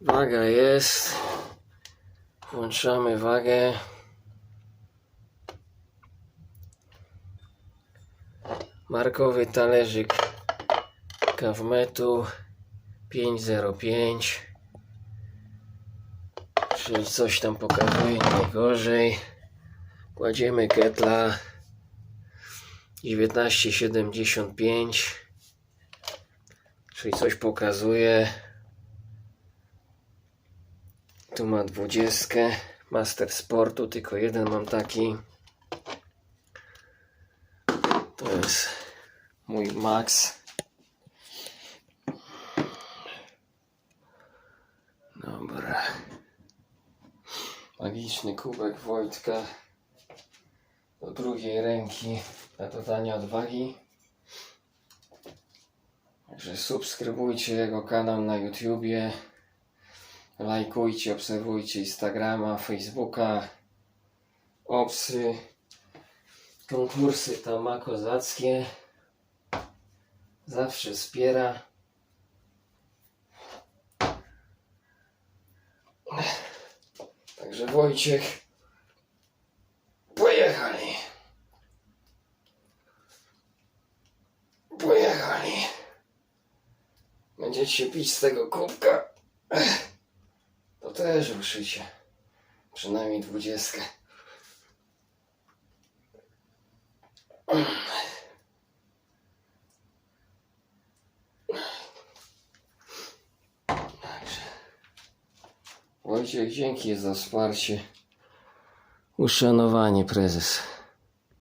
Waga jest. Włączamy wagę. Markowy talerzyk Kawmetu 505. Czyli coś tam pokazuje nie gorzej. Kładziemy ketla 1975. Czyli coś pokazuje. Tu ma dwudziestkę. Master Sportu, tylko jeden mam taki. To jest mój Max. Dobra. Magiczny kubek Wojtka do drugiej ręki na dodanie odwagi. Także subskrybujcie jego kanał na YouTubie. Lajkujcie, obserwujcie Instagrama, Facebooka. Opsy. Konkursy tam ma kozackie. Zawsze wspiera. Także Wojciech. Pojechali. Pojechali. Będziecie pić z tego kubka. Też ruszycie. Przynajmniej dwudziestkę. Wojciech, dzięki za wsparcie. Uszanowanie prezes.